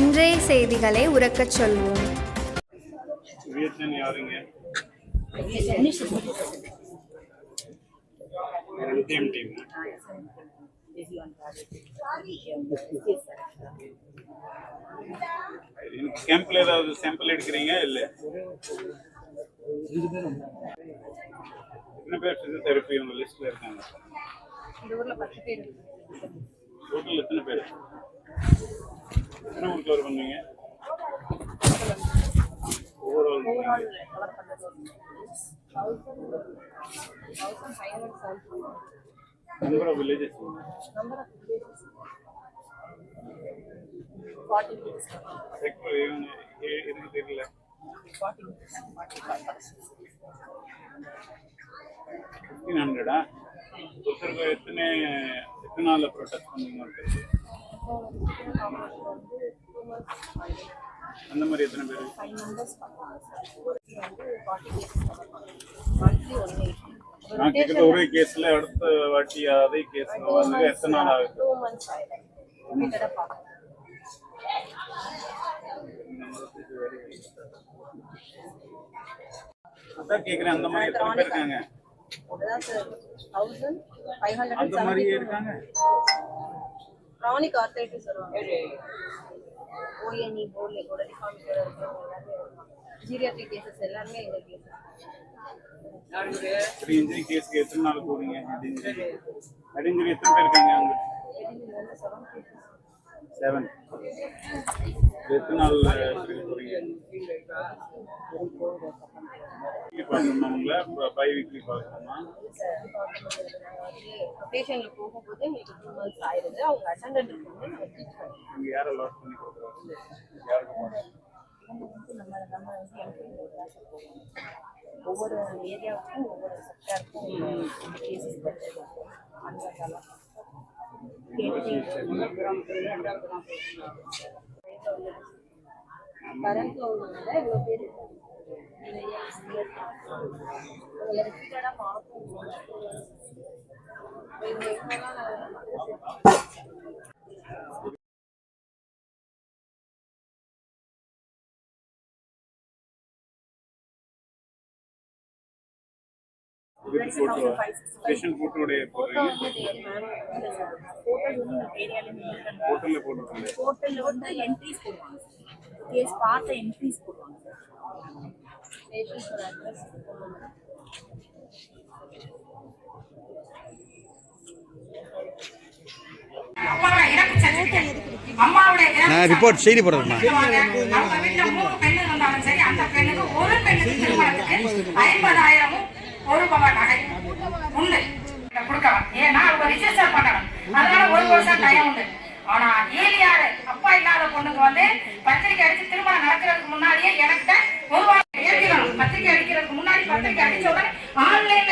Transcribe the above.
இன்றைய செய்திகளை உறக்கச் சொல்வோம். கேம்ப்ல ஏதாவது சாம்பிள் எடுக்கிறீங்க இல்ல? எத்தனை பேர் பிசியோதெரபி உங்க லிஸ்ட்ல இருக்காங்க? டோட்டல் எத்தனை பேர்? எத்தனை ஊர் கவர் பண்ணீங்க ஓவரால் நம்பர் ஆஃப் வில்லேஜஸ் எனக்கு தெரியல. ஃபிஃப்டீன் ஹண்ட்ரடா ஒருத்தருக்கு எத்தனை எத்தனை நாளில் ப்ரொடெக்ட் பண்ணீங்க ஒருத்தருக்கு அந்த மாதிரி எத்தனை பேர்? நான் கேட்குற ஒரே கேஸ்ல அடுத்த வாட்டி அதே கேஸ் வந்து எத்தனை நாள் ஆகுது? அதான் கேக்குறேன் அந்த மாதிரி எத்தனை பேர் இருக்காங்க? அந்த மாதிரியே இருக்காங்க. Chronic arthritis வருவாங்க ஓஎன்இ போர்ல கூட டிஃபார்மிட்டியோட இருக்கிறவங்க எல்லாருமே வருவாங்க ஜீரியாட்ரிக் கேசஸ் எல்லாருமே எங்க கேசஸ் த்ரீ இன்ஜுரி கேஸ்க்கு எத்தனை நாள் போறீங்க? ஹெட் இன்ஜுரி ஹெட் இன்ஜுரி எத்தனை பேர் இருக்காங்க அங்க? செவன் எத்தனை நாள் ட்ரீட் ரொட்டேஷன்ல போகும்போது எங்களுக்கு டூ மந்த்ஸ் ஆயிடுது அவங்க அட்டண்டன்ட் இருக்கும்போது நம்ம டீச் பண்ணுவோம் யாரை லாஸ் பண்ணி போவோம் ஒவ்வொரு ஏரியாவுக்கும் ஒவ்வொரு செக்டாருக்கும் கேசஸ் படிச்சிருக்கோம் அந்த காலம் கரண்ட்ல உள்ளவங்க இவ்வளோ பேர் இருக்காங்க ரிப்பீட்டடாக பார்ப்போம் இவங்க இவங்கெல்லாம் வித் ஃபோட்டோ பேஷண்ட் ஃபோட்டோடைய போடுறீங்க ஹோட்டல்ல போட்டுருக்கீங்க போர்ட்டல்ல வந்து என்ட்ரிஸ் போடுவாங்க. பேஷண்ட்ஸோட அட்ரஸ் certificate, அம்மாவுடைய இறப்பு நான் ரிப்போர்ட் செய்தி போடுறேம்மா. certificate. அவங்க வீட்டுல மூணு பெண்ணு இருந்தாலும் சரி அந்த பெண்ணுக்கு ஒரு பெண்ணுக்கு திருமணத்துக்கு ஐம்பதாயிரமும் ஒரு பவன் நகை உண்டு. கொடுக்கலாம். ஏன்னா அவங்க ரிஜிஸ்டர் பண்ணணும். அதனால ஒரு வருஷம் டைம் உண்டு.